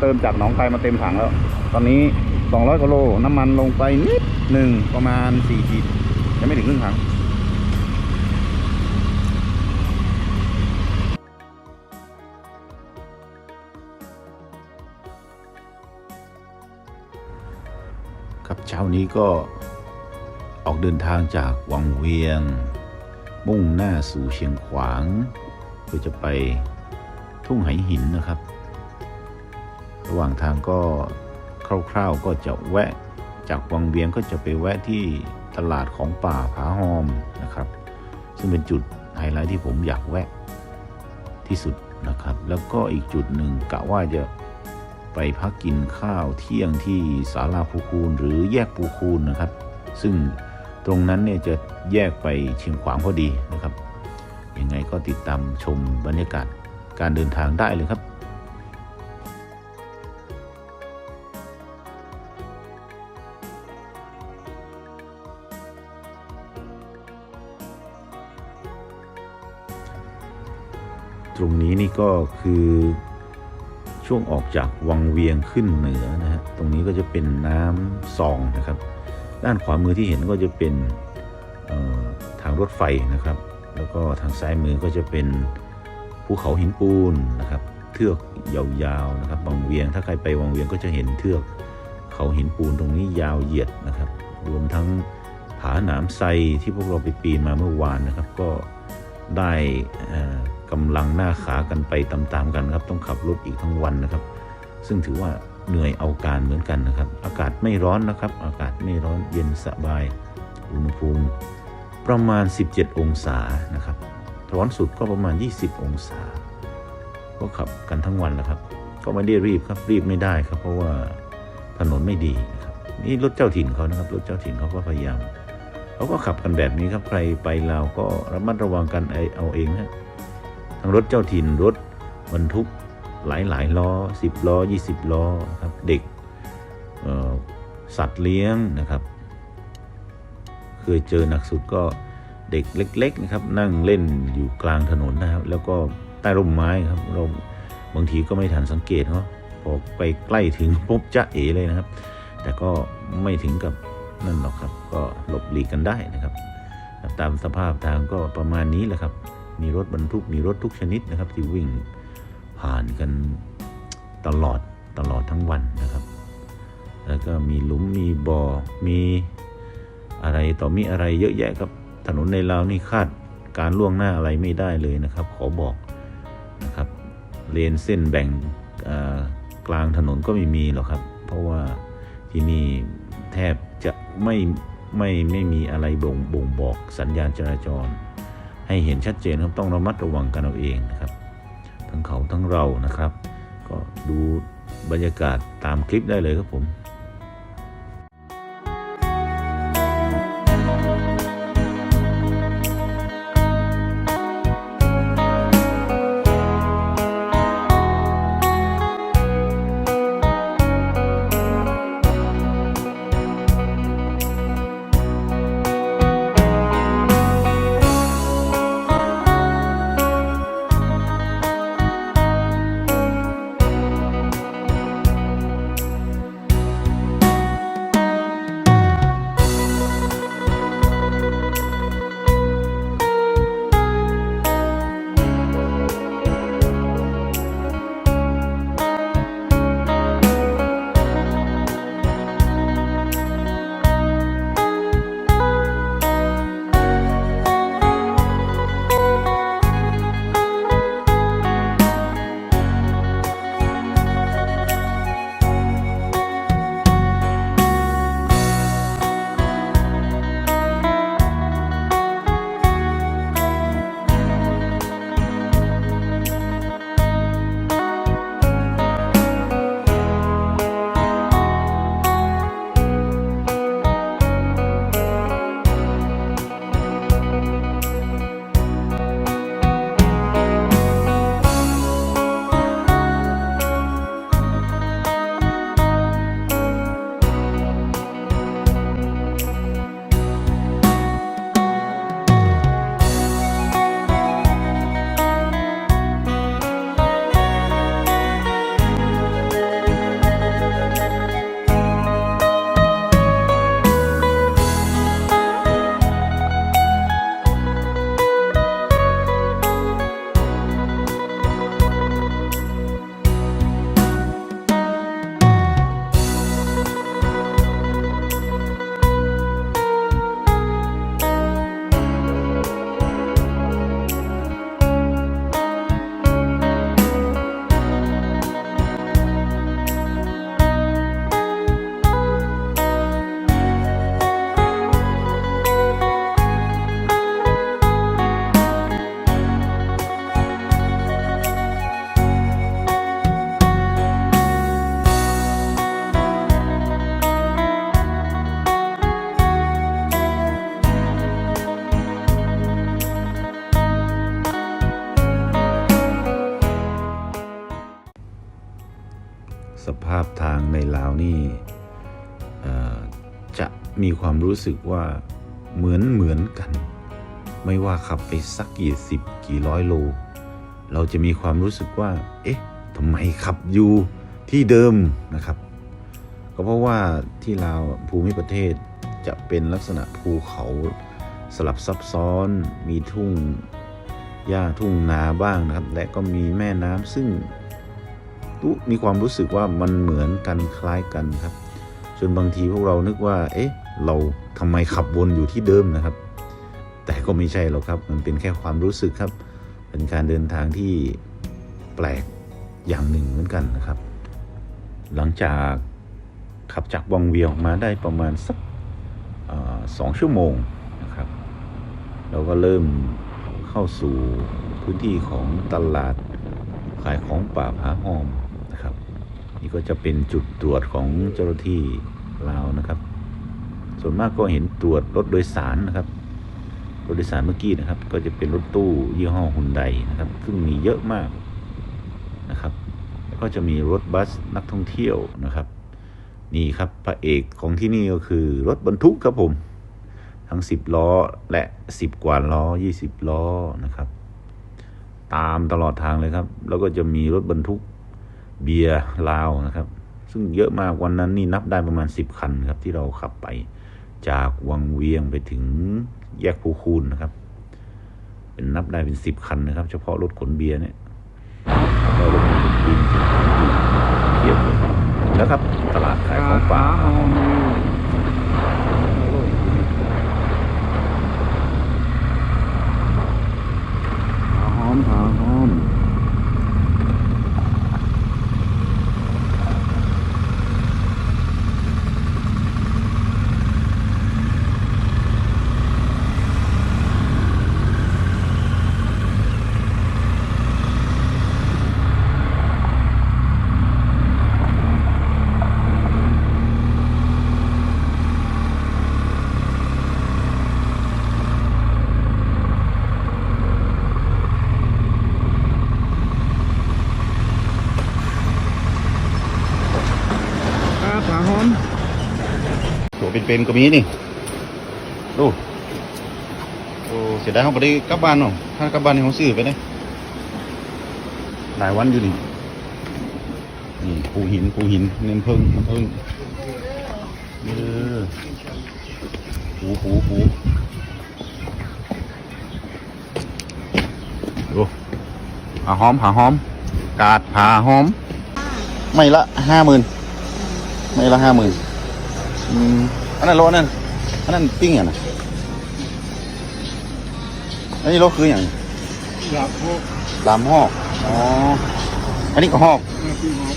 เติมน้ำมันเราเติมจากหนองคายมาเต็มถังแล้ว ตอนนี้ 200กิโลน้ำมันลงไปนิดหนึ่งประมาณ4ขีดยังไม่ถึงครึ่งถังครับเช้านี้ก็ออกเดินทางจากวังเวียง มุ่งหน้าสู่เชียงขวาง เพื่อจะไปทุ่งไหหินนะครับ ระหว่างทางก็คร่าวๆก็จะแวะจากวังเวียงก็จะไปแวะที่ตลาดของป่าผาหอมนะครับ ซึ่งเป็นจุดไฮไลท์ที่ผมอยากแวะที่สุดนะครับ แล้วก็อีกจุดหนึ่งกะว่าจะไปพักกินข้าวเที่ยงที่ศาลาภูคูนหรือแยกภูคูนนะครับ ซึ่งตรงนั้นเนี่ยจะแยกไปเชียงขวางพอดีนะครับยังไงก็ติดตามชมบรรยากาศการเดินทางได้เลยครับ รงนี้นี่ก็คือช่วงออกจากวังเวียงขึ้นเหนือนะฮะตรงนี้ก็จะเป็นน้ำซองนะครับ ด้านขวามือที่เห็นก็จะเป็นทางรถไฟนะครับ แล้วก็ทางซ้ายมือก็จะเป็นภูเขาหินปูนนะครับ เทือกยาวๆนะครับ วังเวียง ถ้าใครไปวังเวียงก็จะเห็นเทือกเขาหินปูนตรงนี้ยาวเหยียดนะครับ รวมทั้งผาหนามไซที่พวกเราไปปีนมาเมื่อวานนะครับ ก็ ได้กำลังหน้าขากันไปตามๆกันครับ ต้องขับรถอีกทั้งวันนะครับ ซึ่งถือว่าเหนื่อยเอาการเหมือนกันนะครับ อากาศไม่ร้อนนะครับ อากาศไม่ร้อนเย็นสบาย อุณหภูมิ ประมาณ 17 องศานะครับ ร้อนสุดก็ประมาณ 20 องศา ก็ขับกันทั้งวันแหละครับ ก็ไม่ได้รีบครับรีบไม่ได้ครับ เพราะว่าถนนไม่ดีนะครับนี่รถเจ้าถิ่นเขานะครับรถเจ้าถิ่นเขาก็พยายาม เขาก็ขับกันแบบนี้ครับใครไปลาวก็ระมัดระวังกันเอาเองนะทั้งรถเจ้าถิ่นรถบรรทุกหลายหลายล้อ10ล้อ20ล้อครับเด็กสัตว์เลี้ยงนะครับ เคยเจอหนักสุดก็เด็กเล็ก ๆ นะครับ นั่งเล่นอยู่กลางถนนนะครับ แล้วก็ใต้ร่มไม้ครับเราบางทีก็ไม่ทันสังเกตเนาะพอไปใกล้ถึงปุ๊บจะเอเลยนะครับ แต่ก็ไม่ถึงกับ นั่นหรอกครับ ก็หลบหลีกกันได้นะครับ ตามสภาพทางก็ประมาณนี้แหละครับ มีรถบรรทุกมีรถทุกชนิดนะครับ ที่วิ่งผ่านกันตลอดตลอดทั้งวันนะครับ แล้วก็มีหลุมมีบ่อมีอะไรต่อมีอะไรเยอะแยะครับถนนในลาวนี่คาดการล่วงหน้าอะไรไม่ได้เลยนะครับ ขอบอกนะครับเลนเส้นแบ่งกลางถนนก็ไม่มีหรอกครับ เพราะว่าที่นี่แทบ ไม่ไม่ไม่มีอะไรบ่งบ่งบอกสัญญาณจราจร ให้เห็นชัดเจนครับต้องระมัดระวังกันเอาเองนะครับ ทั้งเขาทั้งเรานะครับ ก็ดูบรรยากาศตามคลิปได้เลยครับผม รู้สึกว่าเหมือนเหมือนกัน ไม่ว่าขับไปสักกี่สิบกี่ร้อยโล เราจะมีความรู้สึกว่า เอ๊ะทำไมขับอยู่ที่เดิมนะครับ ก็เพราะว่าที่ลาวภูมิประเทศจะเป็นลักษณะภูเขาสลับซับซ้อน มีทุ่งหญ้าทุ่งนาบ้างนะครับ และก็มีแม่น้ำซึ่งมีความรู้สึกว่ามันเหมือนกันคล้ายกันครับ จนบางทีพวกเรานึกว่า เอ๊ะ เราทำไมขับวนอยู่ที่เดิมนะครับ แต่ก็ไม่ใช่หรอกครับ มันเป็นแค่ความรู้สึกครับ เป็นการเดินทางที่แปลกอย่างหนึ่งเหมือนกันนะครับ หลังจากขับจากวังเวียงออกมาได้ประมาณสักสองชั่วโมงนะครับ เราก็เริ่มเข้าสู่พื้นที่ของตลาดขายของป่าผาหอมนะครับ นี่ก็จะเป็นจุดตรวจของเจ้าหน้าที่ลาวนะครับ ส่วนมากก็เห็นตรวจรถโดยสารนะครับ รถโดยสารเมื่อกี้นะครับ ก็จะเป็นรถตู้ยี่ห้อฮุนไดนะครับ ซึ่งมีเยอะมากนะครับ แล้วก็จะมีรถบัสนักท่องเที่ยวนะครับ นี่ครับพระเอกของที่นี่ก็คือรถบรรทุกครับผม ทั้ง 10 ล้อและ 10 กว่าล้อ 20 ล้อนะครับ ตามตลอดทางเลยครับ แล้วก็จะมีรถบรรทุกเบียร์ลาวนะครับ ซึ่งเยอะมากวันนั้นนี่นับได้ประมาณ 10 คันครับที่เราขับไป จากวังเวียงไปถึงแยกภูคูนนะครับ เป็นนับได้เป็นสิบคันนะครับ เฉพาะรถขนเบียร์เนี่ยก็รถขนดินเทียบแล้วครับ ตลาดขายของป่า หอมหอมหอม ครับผาหอม ตัว เป็นก็มีนี่ดูโอ้เสียดายเขาไม่ได้กลับบ้านเนาะถ้ากลับบ้านนี่เขาซื้อไปได้หลายวันอยู่นี่นี่ภูหินภูหินเน้นเพิ่งเพิ่งเออหูหูหูดูผาหอมผาหอม กาดผาหอม ไม่ละห้าหมื่นไม่ละห้าหมื่นอืม อันนั้นโลอันนั้นอันนั้นปิ้งอย่างนะอันนี้โลคืออย่างหลับพวกลามหอกอ๋ออันนี้ก็หอกพี่หอม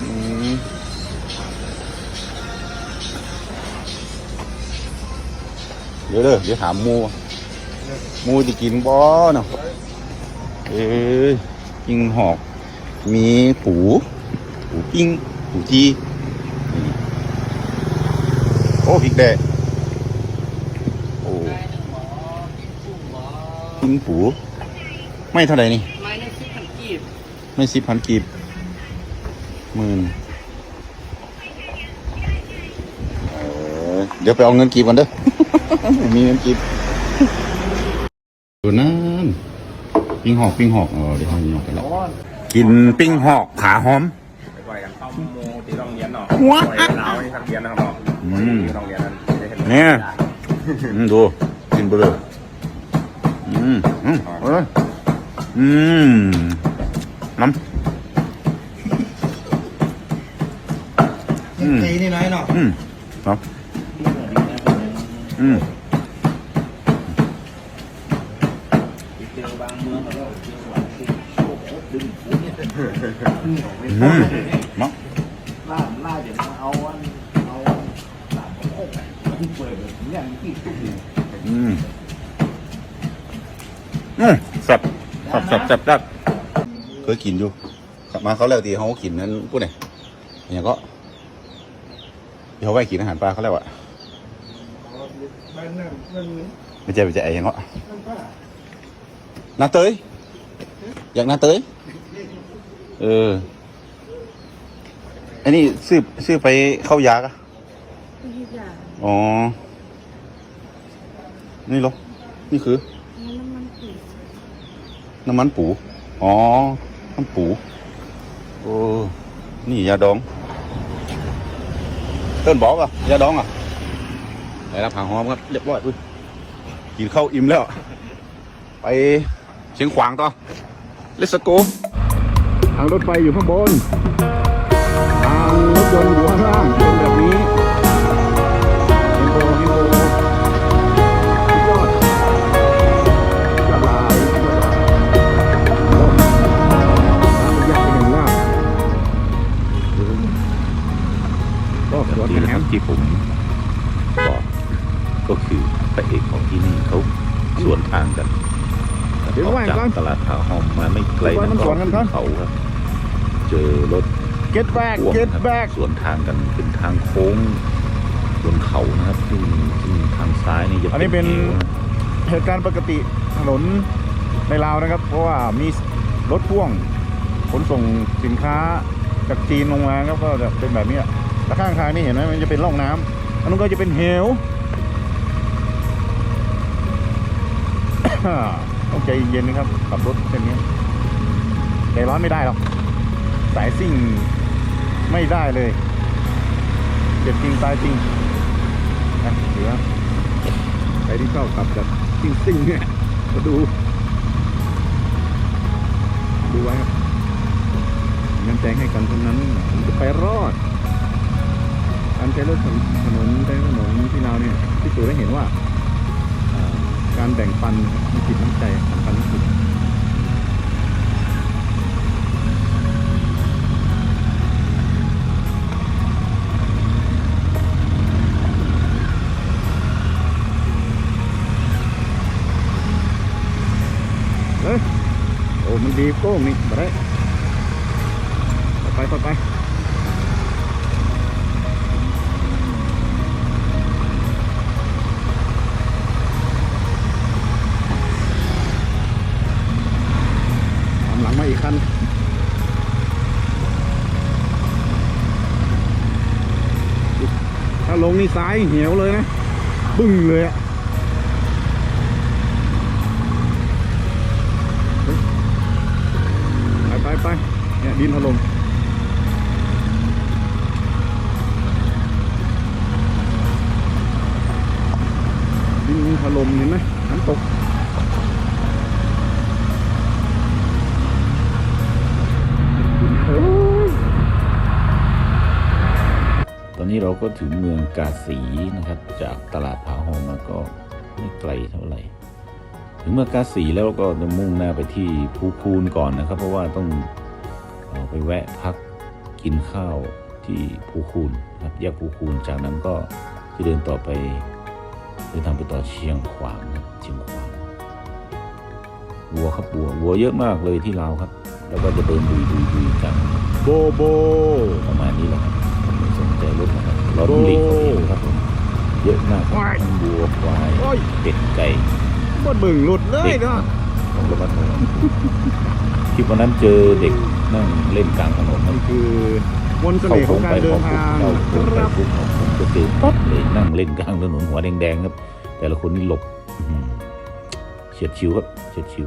อืมเดี๋ยวเด้อเดี๋ยวถามหมูหมูจะกินบ่เนาะเอ้ยปิ้งหอก มีผูผูปิ้งผูจีนี่ โอ้พริกแดงโอ้ปิ้งผูไม่เท่าไหร่นี่ไม้ในซิปผันกีบไม่สิบพันกีบหมื่นเออเดี๋ยวไปเอาเงินกีบก่อนเด้อไม่มีเงินกีบดูนั่นปิ้งหอกปิ้งหอกเออเดี๋ยวเอาปิ้งหอกไปแล้วกินปิ้งหอกผาหอมไปปล่อยกันต้อมโมที่โรงเรียนเนาะว้าปล่ อยเราที่ทักเรียนนะครับเนาะอืมที่โรงเรียนนั้นไม่ได้เห็นเนี่ยอืมดูกินไปเลยอืมอืมเอออืมน้ำอืมตีนี่น้อยเนาะอืมครับอืมเจอบางเมือง อืมอืมแซ่บแซ่บแซ่บแซ่บแซ่บเคยกินอยู่ขับมาเขาแล้วทีเขากินนั้นพูดไงอย่างก็ที่เขาไว้กินอาหารปลาเขาแล้วอะบ้านนั่นมันไม่ใช่ไม่ใช่ไอ้ยังก็มันป้านาเตยอยากนาเตยเอออันนี้ซื้อซื้อไปเข้ายากอะไม่ใช่จ่าอ๋อ นี่เหรอ นี่คือ น้ำมันปีกน้ำมันปู อ๋อ น้ำปู โอ้ นี่ยาดอง เติ้นบอกอะยาดองอะไปรับผางหอมครับเรียบร้อยอุ้ยกินข้าวอิ่มแล้ว ไปเชียงขวางต่อ Let's go ทางรถไฟอยู่ข้างบน ทางรถยนต์อยู่ข้างล่าง ที่ผมบอกก็คือพระเอกของที่นี่เขาสวนทางกันเดี๋ยวออกไหว้จากก่อนตลาดผาหอมมาไม่ไกลเดี๋ยวไหว้มันสวนกันก่อน เขาครับเจอรถ get back พ่วง get ครับ back สวนทางกันเป็นทางโค้งบนเขานะครับซึ่งซึ่งทางซ้ายนี่จะอันนี้เป็น หวะเหตุการณ์ปกติถนนในลาวนะครับ เพราะว่ามีรถพ่วงขนส่งสินค้าจากจีนลงมาครับก็จะเป็นแบบนี้อะ แล้วข้างทางนี่เห็นไหมมันจะเป็นร่องน้ำอันนู้นก็จะเป็นเหวต้องใจเย็นนะครับขับรถเส้นนี้ใจร้อนไม่ได้หรอกสายซิ่งไม่ได้เลยเจ็บจริงตายจริงนะถือว่าใครที่ชอบขับแบบซิ่งซิ่งเนี่ยก็ดู ดูไว้ครับงั้นแจ้งให้กันเท่านั้นผมจะไปรอด การใช้รถถนนใช้ถนนที่เราวเนี่ยที่สูจน์ให้เห็นว่าการแบ่งปันมีจิตน้ำใจสำคัญที่สุดเฮ้ยโอ้มันดีโก้งนี่มาได้ไปไปไป อีกคันถ้าลงนี่ซ้ายเหี่ยวเลยนะบึ้งเลยอะไปไปไปเนี่ยดินถล่มดินถล่มเห็นไหมน้ำตกเอ้ย ตอ นนี้เราก็ถึงเมืองกาสีนะครับ จากตลาดผาหอมมาก็ไม่ไกลเท่าไหร่ ถึงเมืองกาสีแล้วก็จะมุ่งหน้าไปที่ภูคูนก่อนนะครับ เพราะว่าต้องเอาไปแวะพักกินข้าวที่ภูคูนนะครับแยกภูคูนจากนั้นก็จะเดินต่อไปเดินทางไปต่อเชียงขวางครับเชียงขวางวัวครับวัววัวเยอะมากเลยที่ลาวครับ แล้วก็จะเดินดุยดุยดุยกันโบโบประมาณนี้แหละครับไม่สนใจรถ นะครับเราต้องหลีกเขาเองครับผมเยอะมากครับทั้งวัวควายโอ้ยเป็ดไก่บดบึ่งหลุดเลยเนาะต้องระมัดระวังที่วันนั้นเจอเด็กนั่งเล่นกลางถนนนั่นนี่คือมนต์เสเข้าน่ห์ขโค้องงกาไปรพเดิอนทางเข้าโค้งคไปรับปุ๊บผมก็เจอปั๊บเลยนั่งเล่นกลางถนนหัวแดงๆครับ แต่ละคนนี่หลบอื้อหือเฉียดชิวครับเฉียดชิว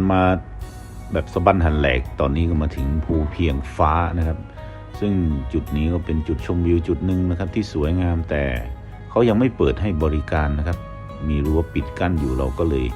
กันมาแบบสะบั้นหันแหลกตอนนี้ก็มาถึงภูเพียงฟ้านะครับ ซึ่งจุดนี้ก็เป็นจุดชมวิวจุดหนึ่งนะครับ ที่สวยงามแต่เขายังไม่เปิดให้บริการนะครับ มีรั้วปิดกั้นอยู่เราก็เลย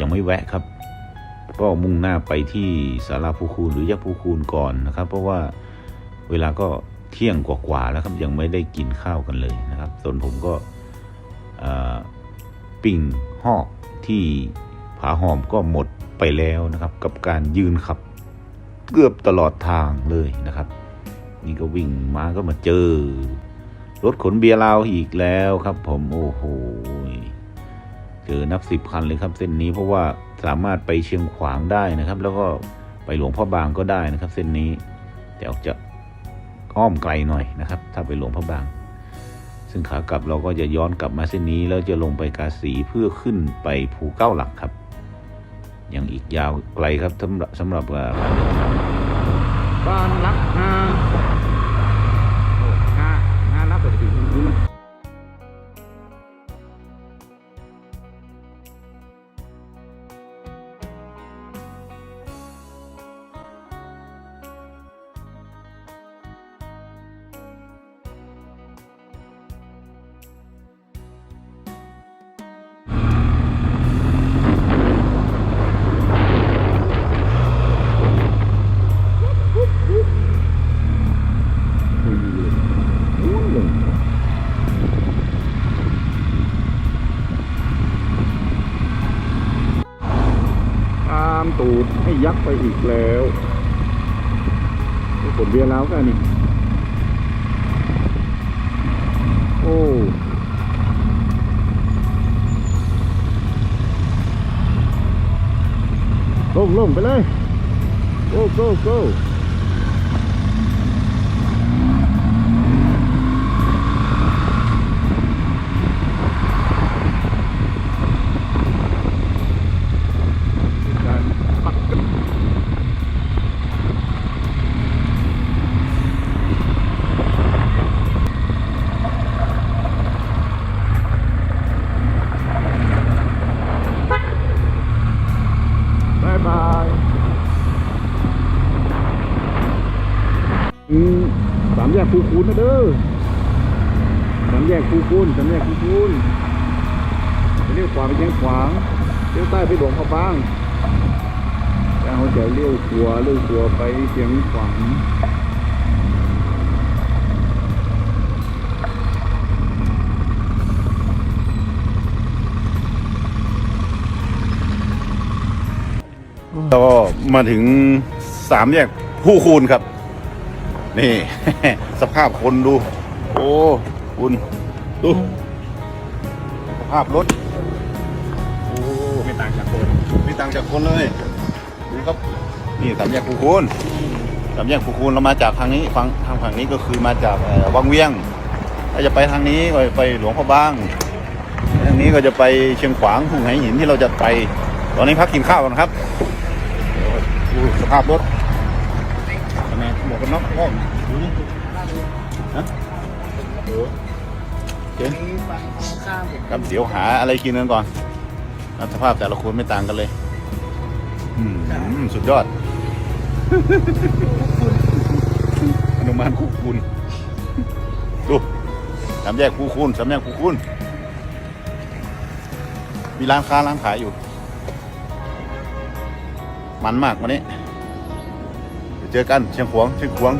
ยังไม่แวะครับ ก็มุ่งหน้าไปที่สาราภูคูนหรือยักภูคูนก่อนนะครับ เพราะว่าเวลาก็เที่ยงกว่าๆแล้วครับยังไม่ได้กินข้าวกันเลยนะครับ ส่วนผมก็ปิ่งหอกที่ผาหอมก็หมด ไปแล้วนะครับ กับการยืนขับเกือบตลอดทางเลยนะครับ นี่ก็วิ่งมาก็มาเจอ รถขนเบียร์ลาวอีกแล้วครับ ผมโอ้โหเจอนับสิบคันเลยครับ เส้นนี้เพราะว่าสามารถไปเชียงขวางได้นะครับ แล้วก็ไปหลวงพ่อบางก็ได้นะครับ เส้นนี้แต่ออกจะอ้อมไกลหน่อยนะครับ ถ้าไปหลวงพ่อบาง ซึ่งขากลับเราก็จะย้อนกลับมาเส้นนี้แล้วจะลงไปกาสีเพื่อขึ้นไปภูเก้าหลักครับ ยังอีกยาวไกลครับสำหรับสำหรับการเดินทางบ้านรักนา ยักษ์ไปอีกแล้วผลเบียร์แล้วกันนี่โอ้ลงลงไปเลย go go go การปักกันบายบายอืมสามแยก คูนนะเด้อสามแยกคูคูนสามแยกคูคูนเลี้ยวขวาไปเชียงขวางเลี้ยวใต้ไปหลวงพระบางแล้วเขาจะเลี้ยวขวาเลี้ยวขวาไปเชียงขวางก็มาถึงสามแยกผู้คูณครับ นี่ สภาพคนดู โอ้คุณดูสภาพรถโอ้ไม่ต่างจากคนไม่ต่างจากคนเลยดูครับนี่สามแยกภูคูนสามแยกภูคูนเรามาจากทางนี้ฝั่งทางฝั่งนี้ก็คือมาจากเอ่อวังเวียงถ้าจะไปทางนี้ก็ไปหลวงพ่อบางทางนี้ก็จะไปเชียงขวางทุ่งไหหินที่เราจะไป ตอนนี้พักกินข้าวกันครับดูสภาพรถทำไมหม วกกันน็อกห้องดูนี่ฮะโอ้เจ๋งครับเดี๋ยวหาอะไรกินกันก่อนสภาพแต่ละคนไม่ต่างกันเลย อืมสุดยอดอนุมานคู่คุณดูสามแยกคู่คุณสามแยกคู่คุณมีร้านค้าร้านขายอยู่ มันมากวันนี้ เจอกันเชียงขวางเชียงขวาง